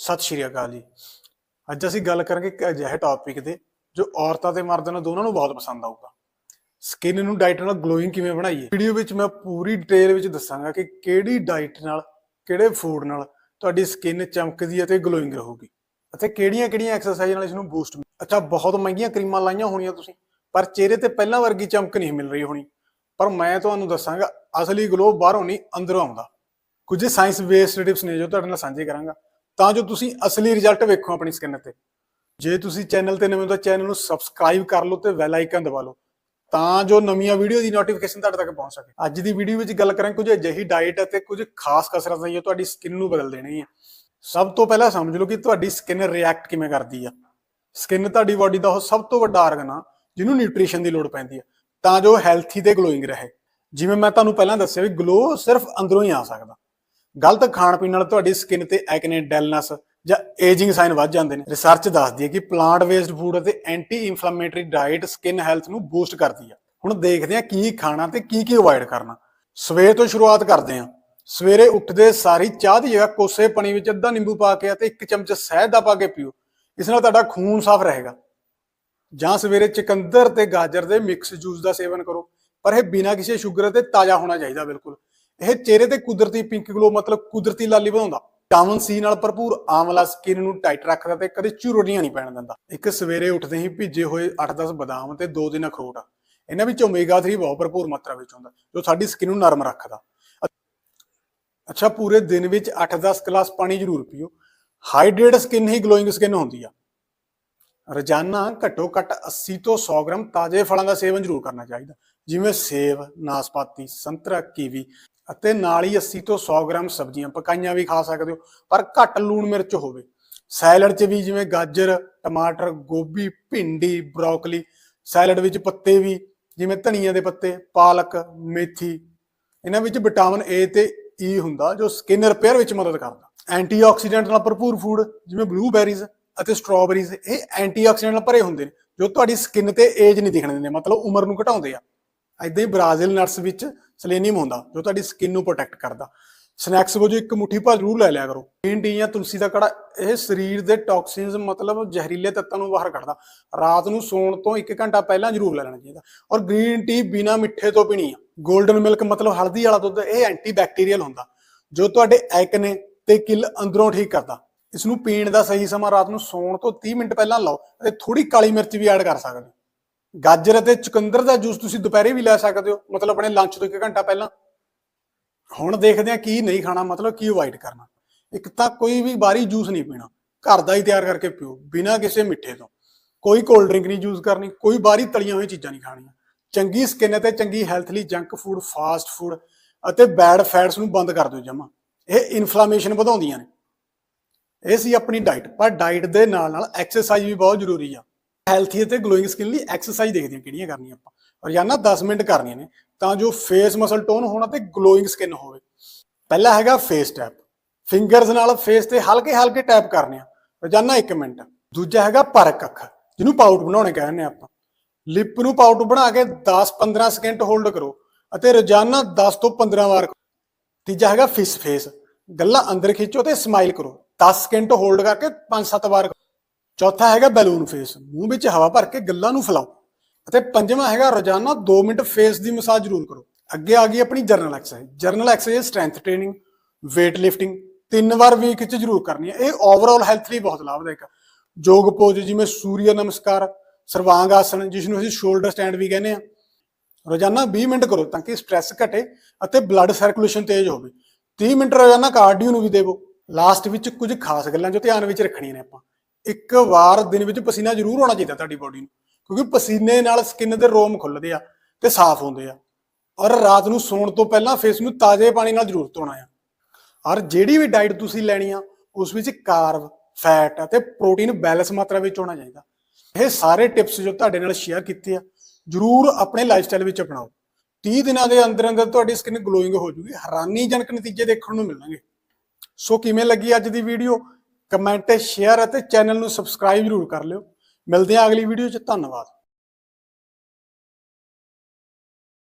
ਸਤਿ ਸ਼੍ਰੀ ਅਕਾਲ ਜੀ। ਅੱਜ ਅਸੀਂ ਗੱਲ ਕਰਾਂਗੇ ਇੱਕ ਅਜਿਹੇ ਟੌਪਿਕ ਦੇ ਜੋ ਔਰਤਾਂ ਤੇ ਮਰਦਾਂ ਨੂੰ ਦੋਨਾਂ ਨੂੰ ਬਹੁਤ ਪਸੰਦ ਆਊਗਾ। ਸਕਿਨ ਨੂੰ ਡਾਈਟ ਨਾਲ ਗਲੋਇੰਗ ਕਿਵੇਂ ਬਣਾਈਏ? ਵੀਡੀਓ ਵਿੱਚ ਮੈਂ ਪੂਰੀ ਡਿਟੇਲ ਵਿੱਚ ਦੱਸਾਂਗਾ ਕਿ ਕਿਹੜੀ ਡਾਈਟ ਨਾਲ, ਕਿਹੜੇ ਫੂਡ ਨਾਲ ਤੁਹਾਡੀ ਸਕਿਨ ਚਮਕਦੀ ਅਤੇ ਗਲੋਇੰਗ ਰਹੂਗੀ ਅਤੇ ਕਿਹੜੀਆਂ-ਕਿਹੜੀਆਂ ਐਕਸਰਸਾਈਜ਼ ਨਾਲ ਇਸ ਨੂੰ ਬੂਸਟ ਅੱਛਾ, ਬਹੁਤ ਮਹਿੰਗੀਆਂ ਕਰੀਮਾਂ ਲਾਈਆਂ ਹੋਣੀਆਂ ਤੁਸੀਂ, ਪਰ ਚਿਹਰੇ ਤੇ ਪਹਿਲਾਂ ਵਰਗੀ ਚਮਕ ਨਹੀਂ ਮਿਲ ਰਹੀ ਹੋਣੀ। ਪਰ ਮੈਂ ਤੁਹਾਨੂੰ ਦੱਸਾਂਗਾ, ਅਸਲੀ ਗਲੋ ਬਾਹਰੋਂ ਨਹੀਂ, ਅੰਦਰੋਂ ਆਉਂਦਾ। ਕੁਝ ਸਾਇੰਸ ਬੇਸਡ ਟਿਪਸ ਨੇ ਜੋ ਤੁਹਾਡੇ ਨਾਲ ਸਾਂਝੇ ਕਰਾਂਗਾ। ਤਾਂ ਜੋ ਤੁਸੀਂ ਅਸਲੀ ਰਿਜ਼ਲਟ ਵੇਖੋ ਆਪਣੀ ਸਕਿਨ ਤੇ। ਜੇ ਤੁਸੀਂ ਚੈਨਲ ਤੇ ਨਵੇਂ ਹੋ ਤਾਂ ਚੈਨਲ ਨੂੰ ਸਬਸਕ੍ਰਾਈਬ ਕਰ ਲਓ ਤੇ ਬੈਲ ਆਈਕਨ ਦਬਾ ਲਓ, ਤਾਂ ਜੋ ਨਵੀਆਂ ਵੀਡੀਓ ਦੀ ਨੋਟੀਫਿਕੇਸ਼ਨ ਤੁਹਾਡੇ ਤੱਕ ਪਹੁੰਚ ਸਕੇ। ਅੱਜ ਦੀ ਵੀਡੀਓ ਵਿੱਚ ਗੱਲ ਕਰਾਂਗੇ ਕੁਝ ਅਜਿਹੀ ਡਾਈਟ ਅਤੇ ਕੁਝ ਖਾਸ ਕਸਰਤਾਂ ਜੋ ਤੁਹਾਡੀ ਸਕਿਨ ਨੂੰ ਬਦਲ ਦੇਣੀ ਹੈ ਸਭ ਤੋਂ ਪਹਿਲਾਂ ਸਮਝ ਲਓ ਕਿ ਤੁਹਾਡੀ ਸਕਿਨ ਰਿਐਕਟ ਕਿਵੇਂ ਕਰਦੀ ਆ। ਸਕਿਨ ਤੁਹਾਡੀ ਬਾਡੀ ਦਾ ਉਹ ਸਭ ਤੋਂ ਵੱਡਾ ਆਰਗਨ ਆ ਜਿਹਨੂੰ ਨਿਊਟ੍ਰੀਸ਼ਨ ਦੀ ਲੋੜ ਪੈਂਦੀ ਆ, ਤਾਂ ਜੋ ਹੈਲਥੀ ਤੇ ਗਲੋਇੰਗ ਰਹੇ। ਜਿਵੇਂ ਮੈਂ ਤੁਹਾਨੂੰ ਪਹਿਲਾਂ ਦੱਸਿਆ ਵੀ ਗਲੋ ਸਿਰਫ ਅੰਦਰੋਂ ਹੀ ਆ ਸਕਦਾ। ਗਲਤ ਖਾਣ ਪੀਣ ਨਾਲ ਤੁਹਾਡੀ ਸਕਿਨ ਤੇ ਐਕਨੇ ਡੈਲਨੈਸ ਜਾਂ ਏਜਿੰਗ ਸਾਈਨ ਵੱਧ ਜਾਂਦੇ ਨੇ। ਰਿਸਰਚ ਦੱਸਦੀ ਹੈ ਕਿ ਪਲਾਂਟ ਵੇਸਡ ਫੂਡ ਅਤੇ anti inflammatory diet skin health ਨੂੰ ਬੂਸਟ ਕਰਦੀ ਆ। ਹੁਣ ਦੇਖਦੇ ਹਾਂ ਕੀ ਖਾਣਾ ਤੇ ਕੀ ਕੀ ਅਵੋਇਡ ਕਰਨਾ। ਸਵੇਰ ਤੋਂ ਸ਼ੁਰੂਆਤ ਕਰਦੇ ਹਾਂ ਸਵੇਰੇ ਉੱਠਦੇ ਸਾਰੀ ਚਾਹ ਦੀ ਜਗ੍ਹਾ ਕੋਸੇ ਪਾਣੀ ਵਿੱਚ ਅੱਧਾ ਨਿੰਬੂ ਪਾ ਕੇ ਅਤੇ ਇੱਕ ਚਮਚ ਸ਼ਹਿਦ ਦਾ ਪਾ ਕੇ ਪੀਓ। ਇਸ ਨਾਲ ਤੁਹਾਡਾ ਖੂਨ ਸਾਫ਼ ਰਹੇਗਾ। ਜਾਂ ਸਵੇਰੇ ਚਕੰਦਰ ਤੇ ਗਾਜਰ ਦੇ ਮਿਕਸ ਜੂਸ ਦਾ ਸੇਵਨ ਕਰੋ। ਪਰ ਇਹ ਬਿਨਾਂ ਕਿਸੇ ਸ਼ੂਗਰ ਤੇ ਤਾਜ਼ਾ ਹੋਣਾ ਚਾਹੀਦਾ, ਬਿਲਕੁਲ। ਇਹ ਚਿਹਰੇ ਤੇ ਕੁਦਰਤੀ ਪਿੰਕ ਗਲੋ ਮਤਲਬ ਕੁਦਰਤੀ ਲਾਲੀ ਵਧਾਉਂਦਾ ਵਿਟਾਮਿਨ ਸੀ ਨਾਲ ਭਰਪੂਰ ਆਮਲਾ ਸਕਿਨ ਨੂੰ ਟਾਈਟ ਰੱਖਦਾ ਤੇ ਕਦੇ ਝੁਰੜੀਆਂ ਨਹੀਂ ਪੈਣ ਦਿੰਦਾ। ਇੱਕ ਸਵੇਰੇ ਉੱਠਦੇ ਹੀ ਭਿੱਜੇ ਹੋਏ 8-10 ਬਦਾਮ ਤੇ 2 ਦਿਨ ਅਖਰੋਟ। ਇਹਨਾਂ ਵਿੱਚ ਓਮੇਗਾ 3 ਬਹੁਤ ਭਰਪੂਰ ਮਾਤਰਾ ਵਿੱਚ ਹੁੰਦਾ, ਜੋ ਸਾਡੀ ਸਕਿਨ ਨੂੰ ਨਰਮ ਰੱਖਦਾ। ਅੱਛਾ, ਪੂਰੇ ਦਿਨ ਵਿੱਚ 8-10 ਗਲਾਸ ਪਾਣੀ ਜ਼ਰੂਰ ਪੀਓ। ਹਾਈਡਰੇਟ ਸਕਿਨ ਹੀ ਗਲੋਇੰਗ ਸਕਿਨ ਹੁੰਦੀ ਆ। ਰੋਜ਼ਾਨਾ ਘੱਟੋ ਘੱਟ 80 ਤੋਂ 100 ਗ੍ਰਾਮ ਤਾਜ਼ੇ ਫਲਾਂ ਦਾ ਸੇਵਨ ਜ਼ਰੂਰ ਕਰਨਾ ਚਾਹੀਦਾ। ਜਿਵੇਂ ਸੇਬ, ਨਾਸਪਾਤੀ, ਸੰਤਰਾ, ਕੀਵੀ। ਅਤੇ ਨਾਲ ਹੀ 80 ਤੋਂ 100 ਗ੍ਰਾਮ ਸਬਜ਼ੀਆਂ, ਪਕਾਈਆਂ ਵੀ ਖਾ ਸਕਦੇ ਹੋ, ਪਰ ਘੱਟ ਲੂਣ ਮਿਰਚ ਹੋਵੇ। ਸੈਲਡ 'ਚ ਵੀ ਜਿਵੇਂ ਗਾਜਰ, ਟਮਾਟਰ, ਗੋਭੀ, ਭਿੰਡੀ, ਬਰੋਕਲੀ, ਸੈਲਡ ਵਿੱਚ ਪੱਤੇ ਵੀ, ਜਿਵੇਂ ਧਨੀਆ ਦੇ ਪੱਤੇ, ਪਾਲਕ, ਮੇਥੀ, ਇਹਨਾਂ ਵਿੱਚ ਵਿਟਾਮਿਨ ਏ ਤੇ ਈ ਹੁੰਦਾ, ਜੋ ਸਕਿਨ ਰਿਪੇਅਰ ਵਿੱਚ ਮਦਦ ਕਰਦਾ। ਐਂਟੀਆਕਸੀਡੈਂਟ ਨਾਲ ਭਰਪੂਰ ਫੂਡ ਜਿਵੇਂ ਬਲੂਬੈਰੀਜ਼ ਅਤੇ ਸਟ੍ਰਾਬੇਰੀਜ਼ ਇਹ ਐਂਟੀਆਕਸੀਡੈਂਟ ਨਾਲ ਭਰੇ ਹੁੰਦੇ ਨੇ, ਜੋ ਤੁਹਾਡੀ ਸਕਿਨ ਤੇ ਏਜ ਨਹੀਂ ਦਿਖਣ ਦਿੰਦੇ, ਮਤਲਬ ਉਮਰ ਨੂੰ ਘਟਾਉਂਦੇ ਆ। ਇਦਾਂ ਹੀ ਬ੍ਰਾਜ਼ੀਲ ਨਟਸ ਵਿੱਚ ਸਲੇਨੀਅਮ ਹੁੰਦਾ, ਜੋ ਤੁਹਾਡੀ ਸਕਿਨ ਨੂੰ ਪ੍ਰੋਟੈਕਟ ਕਰਦਾ। ਸਨੈਕਸ ਵਜੋਂ ਇੱਕ ਮੁੱਠੀ ਭਰ ਜ਼ਰੂਰ ਲੈ ਲਿਆ ਕਰੋ। ਗ੍ਰੀਨ ਟੀ ਜਾਂ ਤੁਲਸੀ ਦਾ ਕੜਾ, ਇਹ ਸਰੀਰ ਦੇ ਟੌਕਸਿਨਸ ਮਤਲਬ ਜ਼ਹਿਰੀਲੇ ਤੱਤਾਂ ਨੂੰ ਬਾਹਰ ਕੱਢਦਾ। ਰਾਤ ਨੂੰ ਸੌਣ ਤੋਂ 1 ਘੰਟਾ ਪਹਿਲਾਂ ਜ਼ਰੂਰ ਲੈ ਲੈਣਾ ਚਾਹੀਦਾ। ਔਰ ਗ੍ਰੀਨ ਟੀ ਬਿਨਾ ਮਿੱਠੇ ਤੋਂ ਪੀਣੀ ਆ। 골ਡਨ ਮਿਲਕ ਮਤਲਬ ਹਲਦੀ ਵਾਲਾ ਦੁੱਧ, ਇਹ ਐਂਟੀ ਬੈਕਟੀਰੀਅਲ ਹੁੰਦਾ, ਜੋ ਤੁਹਾਡੇ ਐਕਨੇ ਤੇ ਕਿਲ ਅੰਦਰੋਂ ਠੀਕ ਕਰਦਾ। ਇਸ ਨੂੰ ਪੀਣ ਦਾ ਸਹੀ ਸਮਾਂ ਰਾਤ ਨੂੰ ਸੌਣ ਤੋਂ 30 ਮਿੰਟ ਪਹਿਲਾਂ ਲਓ ਅਤੇ ਥੋੜੀ ਕਾਲੀ ਮਿਰਚ ਵੀ ਐਡ ਕਰ ਸਕਦੇ ਹੋ। ਗਾਜਰ ਅਤੇ ਚੁਕੰਦਰ ਦਾ ਜੂਸ ਤੁਸੀਂ ਦੁਪਹਿਰੇ ਵੀ ਲੈ ਸਕਦੇ ਹੋ, ਮਤਲਬ ਆਪਣੇ ਲੰਚ ਤੋਂ 1 ਘੰਟਾ ਪਹਿਲਾਂ। ਹੁਣ ਦੇਖਦੇ ਆ ਕੀ ਨਹੀਂ ਖਾਣਾ, ਮਤਲਬ ਕੀ ਅਵਾਇਡ ਕਰਨਾ। ਇੱਕ ਤਾਂ ਕੋਈ ਵੀ ਬਾਹਰੀ ਜੂਸ ਨਹੀਂ ਪੀਣਾ, ਘਰ ਦਾ ਹੀ ਤਿਆਰ ਕਰਕੇ ਪੀਓ, ਬਿਨਾਂ ਕਿਸੇ ਮਿੱਠੇ ਤੋਂ। ਕੋਈ ਕੋਲਡ ਡਰਿੰਕ ਨਹੀਂ ਯੂਜ਼ ਕਰਨੀ, ਕੋਈ ਬਾਹਰੀ ਤਲੀਆਂ ਹੋਈਆਂ ਚੀਜ਼ਾਂ ਨਹੀਂ ਖਾਣੀਆਂ। ਚੰਗੀ ਸਕਿਨ ਅਤੇ ਚੰਗੀ ਹੈਲਥ ਲਈ ਜੰਕ ਫੂਡ ਫਾਸਟ ਫੂਡ ਅਤੇ ਬੈਡ ਫੈਟਸ ਨੂੰ ਬੰਦ ਕਰ ਦਿਓ ਜਮਾ। ਇਹ ਇਨਫਲੇਮੇਸ਼ਨ ਵਧਾਉਂਦੀਆਂ ਨੇ। ਇਹ ਸੀ ਆਪਣੀ ਡਾਈਟ ਪਰ ਡਾਈਟ ਦੇ ਨਾਲ ਨਾਲ ਐਕਸਰਸਾਈਜ਼ ਵੀ ਬਹੁਤ ਜ਼ਰੂਰੀ ਆ। ਹੈਲਥੀ ਅਤੇ ਗਲੋਇੰਗ ਸਕਿਨ ਲਈ ਐਕਸਰਸਾਈਜ਼ ਦੇਖਦੇ ਹਾਂ ਕਿਹੜੀਆਂ ਕਰਨੀਆਂ ਆਪਾਂ। ਰੋਜ਼ਾਨਾ 10 ਮਿੰਟ ਕਰਨੀਆਂ ਨੇ, ਤਾਂ ਜੋ ਫੇਸ ਮਸਲ ਟੋਨ ਹੋਣਾ ਤੇ ਗਲੋਇੰਗ ਸਕਿਨ ਹੋਵੇ। ਪਹਿਲਾ ਹੈਗਾ ਫੇਸ ਟੈਪ ਫਿੰਗਰਸ ਨਾਲ ਫੇਸ ਤੇ ਹਲਕੇ ਹਲਕੇ ਟੈਪ ਕਰਨੇ ਆ। ਰੋਜ਼ਾਨਾ 1 ਮਿੰਟ। ਦੂਜਾ ਹੈਗਾ ਪਰਕ ਅੱਖ, ਜਿਹਨੂੰ ਪਾਊਟ ਬਣਾਉਣੇ ਕਹਿੰਦੇ ਆਪਾਂ। ਲਿਪ ਨੂੰ ਪਾਊਟ ਬਣਾ ਕੇ 10-15 ਸਕਿੰਟ ਹੋਲਡ ਕਰੋ ਅਤੇ ਰੋਜ਼ਾਨਾ 10 ਤੋਂ 15 ਵਾਰ ਕਰੋ। ਤੀਜਾ ਹੈਗਾ ਫਿਸ ਫੇਸ ਗੱਲਾਂ ਅੰਦਰ ਖਿੱਚੋ ਤੇ ਸਮਾਈਲ ਕਰੋ। 10 ਸਕਿੰਟ ਹੋਲਡ ਕਰਕੇ 5-7 ਵਾਰ ਚੌਥਾ ਹੈਗਾ ਬੈਲੂਨ ਫੇਸ। ਮੂੰਹ ਵਿੱਚ ਹਵਾ ਭਰ ਕੇ ਗੱਲਾਂ ਨੂੰ ਫੈਲਾਓ। ਅਤੇ ਪੰਜਵਾਂ ਹੈਗਾ ਰੋਜ਼ਾਨਾ 2 ਮਿੰਟ ਫੇਸ ਦੀ ਮਸਾਜ ਜ਼ਰੂਰ ਕਰੋ। ਅੱਗੇ ਆ ਗਈ ਆਪਣੀ general exercise. General exercise strength training weight lifting, ਤਿੰਨ ਵਾਰ ਵੀਕ ਚ ਜ਼ਰੂਰ ਕਰਨੀ ਹੈ। ਇਹ ਓਵਰਆਲ ਹੈਲਥ ਲਈ ਬਹੁਤ ਲਾਭਦਾਇਕ ਹੈ ਯੋਗ ਪੋਜ ਜਿਵੇਂ ਸੂਰਯ ਨਮਸਕਾਰ ਸਰਵਾਂਗ ਆਸਣ ਜਿਸ ਨੂੰ ਅਸੀਂ ਸ਼ੋਲਡਰ ਸਟੈਂਡ ਵੀ ਕਹਿੰਦੇ ਆ ਰੋਜ਼ਾਨਾ 20 ਮਿੰਟ ਕਰੋ ਤਾਂ ਕਿ ਸਟ੍ਰੈਸ ਘਟੇ ਅਤੇ ਬਲੱਡ ਸਰਕੂਲੇਸ਼ਨ ਤੇਜ਼ ਹੋਵੇ। 30 ਮਿੰਟ ਰੋਜ਼ਾਨਾ ਕਾਰਡੀਓ ਨੂੰ ਵੀ ਦੇਵੋ। ਲਾਸਟ ਵਿੱਚ ਕੁਝ ਖਾਸ ਗੱਲਾਂ ਜੋ ਧਿਆਨ ਵਿੱਚ ਰੱਖਣੀਆਂ ਨੇ ਆਪਾਂ। ਇੱਕ ਵਾਰ ਦਿਨ ਵਿੱਚ ਪਸੀਨਾ ਜ਼ਰੂਰ ਹੋਣਾ ਚਾਹੀਦਾ ਤੁਹਾਡੀ ਬੋਡੀ ਨੂੰ, ਕਿਉਂਕਿ ਪਸੀਨੇ ਨਾਲ ਸਕਿਨ ਦੇ ਰੋਮ ਖੁੱਲਦੇ ਆ ਤੇ ਸਾਫ਼ ਹੁੰਦੇ ਆ। ਔਰ ਰਾਤ ਨੂੰ ਸੌਣ ਤੋਂ ਪਹਿਲਾਂ ਫੇਸ ਨੂੰ ਤਾਜ਼ੇ ਪਾਣੀ ਨਾਲ ਜ਼ਰੂਰ ਧੋਣਾ ਆ। ਔਰ ਜਿਹੜੀ ਵੀ ਡਾਈਟ ਤੁਸੀਂ ਲੈਣੀ ਆ, ਉਸ ਵਿੱਚ ਕਾਰਬ ਫੈਟ ਅਤੇ ਪ੍ਰੋਟੀਨ ਬੈਲੈਂਸ ਮਾਤਰਾ ਵਿੱਚ ਹੋਣਾ ਚਾਹੀਦਾ। ਇਹ ਸਾਰੇ ਟਿਪਸ ਜੋ ਤੁਹਾਡੇ ਨਾਲ ਸ਼ੇਅਰ ਕੀਤੇ ਆ, ਜ਼ਰੂਰ ਆਪਣੇ ਲਾਈਫਸਟਾਈਲ ਵਿੱਚ ਅਪਣਾਓ। 30 ਦਿਨਾਂ ਦੇ ਅੰਦਰ ਅੰਦਰ ਤੁਹਾਡੀ ਸਕਿਨ ਗਲੋਇੰਗ ਹੋ ਜੂਗੀ। ਹੈਰਾਨੀਜਨਕ ਨਤੀਜੇ ਦੇਖਣ ਨੂੰ ਮਿਲਣਗੇ। ਸੋ ਕਿਵੇਂ ਲੱਗੀ ਅੱਜ ਦੀ ਵੀਡੀਓ ਕਮੈਂਟ, ਸ਼ੇਅਰ ਅਤੇ ਚੈਨਲ ਨੂੰ ਸਬਸਕ੍ਰਾਈਬ ਜ਼ਰੂਰ ਕਰ ਲਿਓ। ਮਿਲਦੇ ਹਾਂ ਅਗਲੀ ਵੀਡੀਓ 'ਚ। ਧੰਨਵਾਦ।